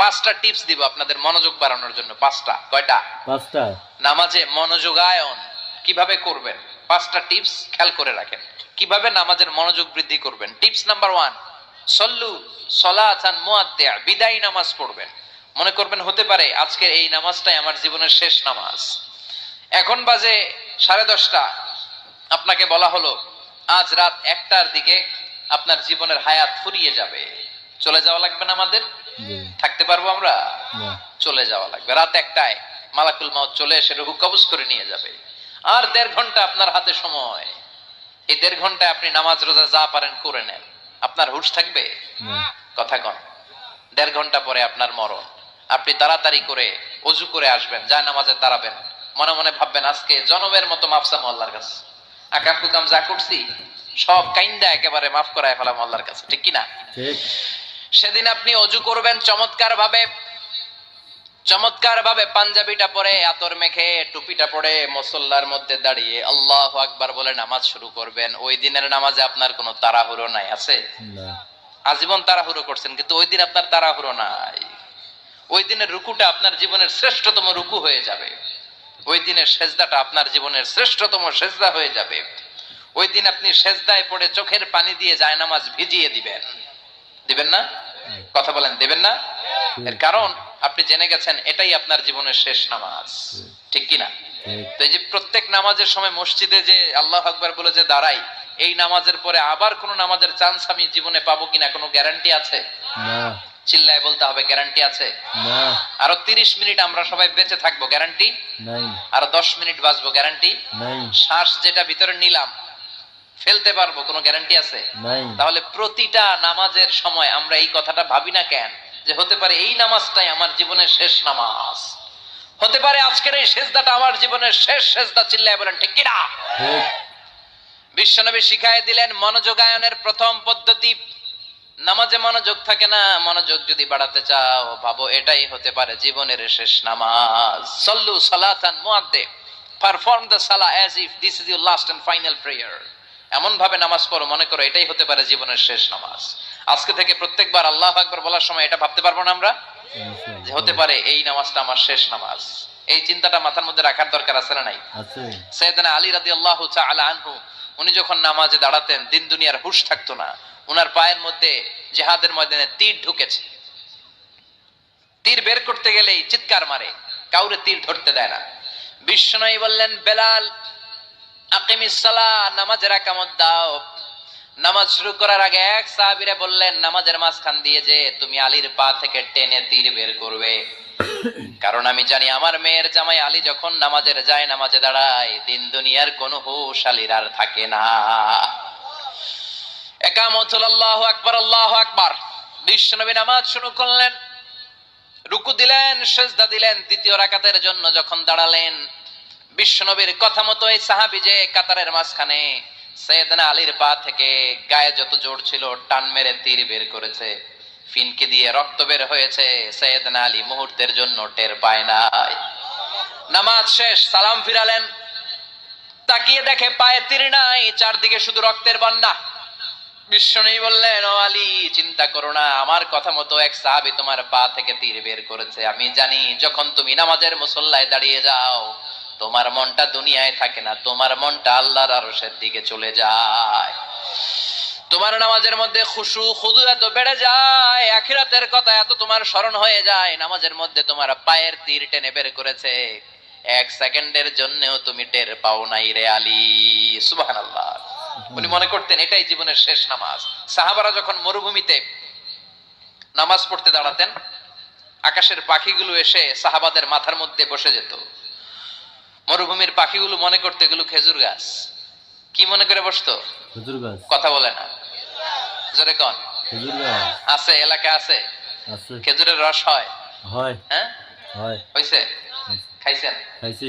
পাঁচটা টিপস দিব আপনাদের মনোযোগ বাড়ানোর জন্য। পাঁচটা। কয়টা? পাঁচটা। নামাজে মনোযোগায়ন কীভাবে করবেন? পাঁচটা টিপস খেয়াল করে রাখেন। কীভাবে নামাজের মনোযোগ বৃদ্ধি করবেন? টিপস নাম্বার ওয়ান সল্লু সলাচান মুয়াদ্দিয়া বিদায় নামাজ পড়বেন। মনে করবেন হতে পারে আজকের এই নামাজটাই আমার জীবনের শেষ নামাজ। এখন বাজে সাড়ে দশটা। আপনাকে বলা হলো আজ রাত একটার দিকে আপনার জীবনের হায়াত ফুরিয়ে যাবে। চলে যাওয়া লাগবে না আমাদের? থাকতে পারব আমরা? চলে যাওয়া লাগবে। রাত একটায় মালাকুল মাউত চলে এসে রুহু কবজ করে নিয়ে যাবে। আর দেড় ঘণ্টা আপনার হাতে সময়। এই দেড় ঘন্টায় আপনি নামাজ রোজা যা পারেন করে নেন। আপনার হুশ থাকবে? কথা কন। দেড় ঘণ্টা পরে আপনার মরণ। আপনি তাড়াতাড়ি করে অজু করে আসবেন যা নামাজে দাঁড়াবেন মনে মনে ভাববেন আজকে জনমের মতো মাফসা আল্লাহর কাছে। আকাম কুকাম যা করছি সব কাইন্দা একেবারে মাফ করায় ফেলাম আল্লাহর কাছে। ঠিক কিনা? ঠিক। সেদিন আপনি অজু করবেন চমৎকার ভাবে চমৎকার ভাবে পাঞ্জাবিটা পরে আতর মেখে টুপিটা পরে মুসল্লার মধ্যে দাঁড়িয়ে আল্লাহ আকবার বলে নামাজ শুরু করবেন। ওই দিনের নামাজে আপনার কোনো তাড়াহুড়ো নাই আছে? আজীবন তাড়াহুড়ো করছেন কিন্তু ওই দিন আপনার তাড়াহুড়ো নাই। ওই দিনের রুকুটা আপনার জীবনের শ্রেষ্ঠতম রুকু হয়ে যাবে। ওই দিনের সেজদাটা আপনার জীবনের শ্রেষ্ঠতম সেজদা হয়ে যাবে। ওই দিন আপনি সেজদায় পড়ে চোখের পানি দিয়ে জায়নামাজ ভিজিয়ে দিবেন। দিবেন না? কথা বলেন দেবেন না? এর কারণ আপনি জেনে গেছেন এটাই আপনার জীবনের শেষ নামাজ। ঠিক কি না তো এই যে প্রত্যেক নামাজের সময় মসজিদে যে আল্লাহ আকবার বলে যে দাঁড়াই এই নামাজের পরে আবার কোন নামাজের চান্স আমি জীবনে পাবো কিনা কোনো গ্যারান্টি আছে? না। চিল্লায় বলতে হবে গ্যারান্টি আছে? না। আরও তিরিশ মিনিট আমরা সবাই বেঁচে থাকব গ্যারান্টি নাই। আরও দশ মিনিট বাঁচবো গ্যারান্টি নাই। শ্বাস যেটা ভিতরে নিলাম ফেলতে পারব কোনো গ্যারান্টি আছে? তাহলে প্রতিটা নামাজের সময় আমরা এই কথাটা ভাবি না কেন? যে হতে পারে এই নামাজটাই আমার জীবনের শেষ নামাজ। হতে পারে আজকের এই সেজদাটা আমার জীবনের শেষ সেজদা চিল্লায় বলেন ঠিক কিনা? বিশ্বনবী শিখায় দিলেন মনোযোগায়নের প্রথম পদ্ধতি নামাজে মনোযোগ থাকে না মনোযোগ যদি বাড়াতে চাও ভাবো এটাই হতে পারে জীবনের শেষ নামাজ। সল্লু সালাতান মুআদ্দে পারফর্ম দ্য সালা as if this is your last and final prayer এমন ভাবে নামাজ পড়ো মনে করো এটাই হতে পারে জীবনের শেষ নামাজ। আজকে থেকে প্রত্যেকবার আল্লাহ আকবার বলার সময় এটা ভাবতে পারব না আমরা? যে হতে পারে এই নামাজটা আমার শেষ নামাজ। এই চিন্তাটা মাথার মধ্যে রাখার দরকার আছে না নাই? সৈয়দনা আলী রাদিয়াল্লাহু তাআলা আনহু উনি যখন নামাজে দাঁড়াতেন দিন দুনিয়ার হুশ থাকতো না। উনার পায়ের মধ্যে জেহাদের ময়দানে তীর ঢুকেছে। তীর বের করতে গেলেই চিৎকার মারে কাউরে তীর ধরতে দেয় না। বিশ্বনয়ী বললেন বেলাল আকিমিস সালাহ নামাজের একামত দাও। নামাজ শুরু করার আগে এক সাহাবীরা বললেন, নামাজের মাঝখান দিয়ে যে তুমি আলীর পা থেকে টেনে তীর বের করবে। কারণ আমি জানি আমার মেয়ের জামাই আলী যখন নামাজের যায়, নামাজে দাঁড়ায়, দিন দুনিয়ার কোনো হুশ আলীর আর থাকে না। একামতুল আল্লাহ আকবার আল্লাহ আকবার। বিশ্বনবী নামাজ শুরু করলেন, রুকু দিলেন, সেজদা দিলেন, দ্বিতীয় রাকাতের জন্য যখন দাঁড়ালেন বিশ্বনবীর কথা মতো এই সাহাবি যে কাতারের মাঝখানে সৈয়দনা আলীর পা থেকে গায়ে যত জোর ছিল টান মেরে তীর বের করেছে। ফিনকে দিয়ে রক্ত বের হয়েছে সৈয়দনা আলী মুহূর্তের জন্য টের পায় নাই। নামাজ শেষ, সালাম ফিরালেন। তাকিয়ে দেখে পায়ে তীর নাই, চারদিকে শুধু রক্তের বন্যা বিশ্বনী বললেন, ও আলী, চিন্তা করো না, আমার কথা মতো এক সাহাবি তোমার পা থেকে তীর বের করেছে। আমি জানি যখন তুমি নামাজের মুসল্লায় দাঁড়িয়ে যাও তোমার মনটা দুনিয়ায় থাকে না, তোমার মনটা আল্লাহর আরশের দিকে চলে যায়। তোমার নামাজের মধ্যে খুশু, খুদু এত বেড়ে যায়, আখিরাতের কথা এত তোমার স্মরণ হয়ে যায়, নামাজের মধ্যে তোমার পায়ের তীর টেনে বের করেছে। এক সেকেন্ডের জন্যও তুমি টের পাও নাই রে আলী। সুবহানাল্লাহ। উনি মনে করতেন এটাই জীবনের শেষ নামাজ। সাহাবারা যখন মরুভূমিতে নামাজ পড়তে দাঁড়াতেন, আকাশের পাখিগুলো এসে সাহাবাদের মাথার মধ্যে বসে যেত। মরুভূমির পাখিগুলো মনে করতে এগুলো খেজুর গাছ। কি মনে করে বসতো? খেজুর গাছ। কথা বলে না। জোরে কন। খেজুর গাছ। আছে এলাকা আছে? আছে। খেজুরের রস হয়? হয়। হ্যাঁ? হয়। হইছে? খাইছেন? খাইছি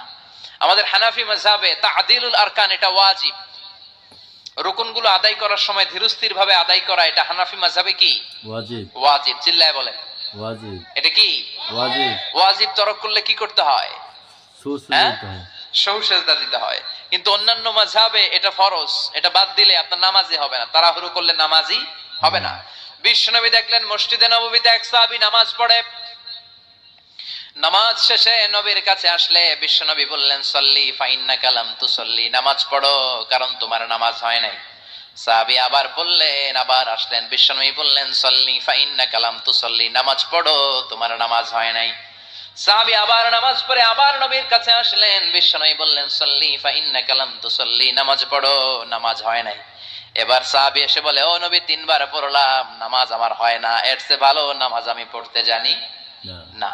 আমাদের হানাফি মাযহাবে তা'দিলুল আরকান এটা ওয়াজিব। রুকুনগুলো আদায় করার সময় ধীরস্থির ভাবে আদায় করা এটা হানাফি মাযহাবে কি? ওয়াজিব। ওয়াজিব চিল্লায় বলে ওয়াজিব। এটা কি? ওয়াজিব। ওয়াজিব তরক করলে কি করতে হয়? হ্যাঁ? দিতে হয়। কিন্তু অন্যান্য মাঝহাবে এটা ফরজ এটা বাদ দিলে আপনার নামাজি হবে না। তাড়াহুড়ো করলে নামাজি হবে না। বিশ্বনবী দেখলেন মসজিদে নববীতে এক সাহাবী নামাজ পড়ে। নামাজ শেষে নবীর কাছে আসলে বিশ্বনবী বললেন সল্লি ফাইন্না কালাম তু সল্লি নামাজ পড়ো কারণ তোমার নামাজ হয় নাই। সাহাবী আবার বললেন আবার আসলেন বিশ্বনবী বললেন সল্লি ফাইন্না কালাম তু সল্লি নামাজ পড়ো তোমার নামাজ হয় নাই। সাহাবী আবার নামাজ পড়ে আবার নবীর কাছে আসলেন বিশ্বনবী বললেন সল্লি ফাইন্না কালাম তু সল্লি নামাজ পড়ো নামাজ হয় নাই। এবার সাহাবী এসে বলে ও নবী তিনবার পড়লাম নামাজ আমার হয় না এর চেয়ে ভালো নামাজ আমি পড়তে জানি না। না।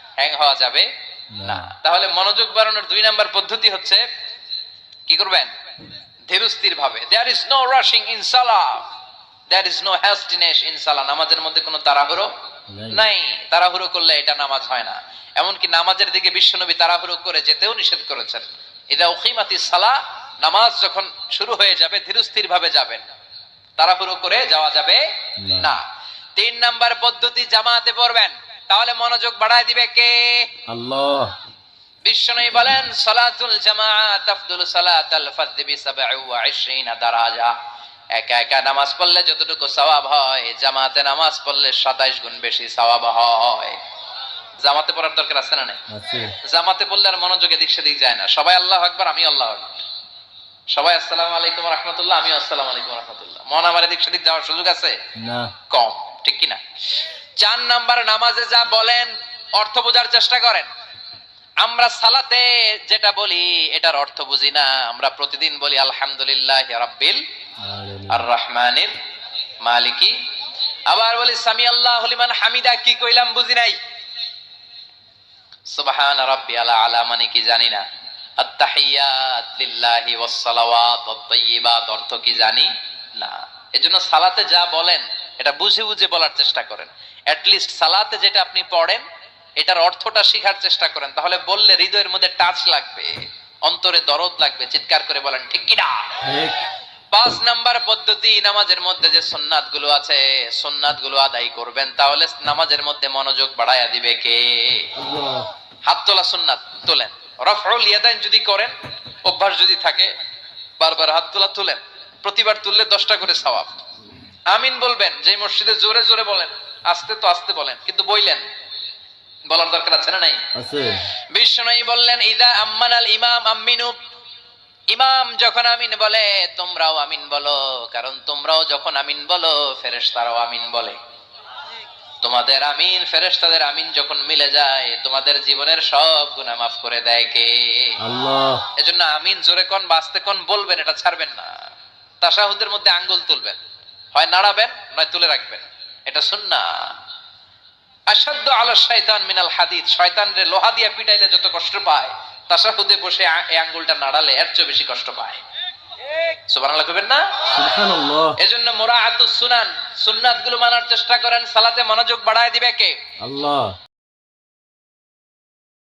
হ্যাং হওয়া যাবে? না। তাহলে মনোযোগ বাড়ানোর দুই নাম্বার পদ্ধতি হচ্ছে কি করবেন? ধীরস্থির ভাবে there is no rushing in Salah there is no hastiness in সালাহ নামাজের মধ্যে কোনো তাড়াহুড়ো নাই। তাড়াহুড়ো করলে এটা নামাজ হয় না। এমনকি নামাজের দিকে বিশ্বনবী তাড়াহুড়ো করে যেতেও নিষেধ করেছেন। এটা উকিমাতি সালা নামাজ যখন শুরু হয়ে যাবে ধীরস্থির ভাবে যাবেন। তাড়াহুড়ো করে যাওয়া যাবে। না। তিন নাম্বার পদ্ধতি জামাতে পড়বেন। তাহলে মনোযোগ বাড়ায় দিবে কে? আল্লাহ। বলেন সালাতুল বি 27 দারাজা। একা একা নামাজ পড়লে যতটুকু সওয়াব হয় জামাতে নামাজ পড়লে 27 গুণ বেশি সওয়াব হয়। জামাতে পড়ার দরকার আছে না নাই? জামাতে পড়লে আর মনোযোগ এদিক সেদিক যায় না। সবাই আল্লাহ আকবার আমি আল্লাহ আকবার। সবাই আসসালামু আলাইকুম রাহমাতুল্লাহ আমি আসসালামু আলাইকুম রাহমাতুল্লাহ। মন আমার এদিক সেদিক যাওয়ার সুযোগ আছে? না। কম ঠিক কিনা? চার নাম্বার নামাজে যা বলেন অর্থ বোঝার চেষ্টা করেন। আমরা সালাতে যেটা বলি এটার অর্থ বুঝি না। আমরা প্রতিদিন বলি আলহামদুলিল্লাহ রাব্বিল আর রহমানির মালিকি। আবার বলি সামি আল্লাহ লিমান হামিদা কি কইলাম বুঝি নাই? সুবহান রাব্বি আলা আলা মানে কি জানি না। আত্তাহিয়াত লিল্লাহি ওয়াস সালাওয়াত ওয়াত তাইয়্যিবাত অর্থ কি জানি না। এজন্য সালাতে যা বলেন এটা বুঝে বুঝে বলার চেষ্টা করেন। অ্যাট লিস্ট সালাতে যেটা আপনি পড়েন এটার অর্থটা শেখার চেষ্টা করেন। তাহলে বললে হৃদয়ের মধ্যে টাচ লাগবে অন্তরে দরদ লাগবে চিৎকার করে বলেন ঠিক কিনা পাঁচ নাম্বার পদ্ধতি নামাজের মধ্যে যে সুন্নাতগুলো আছে সুন্নাতগুলো আদায় করবেন তাহলে নামাজের মধ্যে মনোযোগ বাড়াইয়া দিবে কে? হাত তোলা সুন্নাত তোলেন। রফউল ইয়াদাইন যদি করেন অভ্যাস যদি থাকে বারবার হাত তোলা তুলেন। প্রতিবার তুললে দশটা করে সওয়াব। আমিন বলবেন যে মসজিদে জোরে জোরে বলেন আস্তে তো আস্তে বলেন কিন্তু বইলেন। বলার দরকার আছে না নাই? বিষ্ণুই বললেন ইদা আম্মানাল ইমাম আম্মিনু। ইমাম যখন আমিন বলে তোমরাও আমিন বলো কারণ তোমরাও যখন আমিন বলো ফেরেশতারাও আমিন বলে। তোমাদের আমিন ফেরেশতাদের আমিন যখন মিলে যায় তোমাদের জীবনের সব গুনাহ মাফ করে দেয় কে? আল্লাহ। এজন্য আমিন জোরে কোন বাঁচতে কোন বলবেন এটা ছাড়বেন না। তাশাহুদের মধ্যে আঙ্গুল তুলবেন। হয় নাড়াবেন নয় তুলে রাখবেন। এটা সুন্না আসাদ্য আলো শয়তান মিনাল হাদিদ। শয়তান রে লোহা দিয়া পিটাইলে যত কষ্ট পায় তাসাহুদে বসে এই আঙ্গুলটা নাড়ালে এর চেয়ে বেশি কষ্ট পায়। সুবহানাল্লাহ কইবেন না? সুবহানাল্লাহ। এজন্য মুরাআতুস সুনান সুন্নাতগুলো মানার চেষ্টা করেন সালাতে মনোযোগ বাড়ায় দিবে কে? আল্লাহ।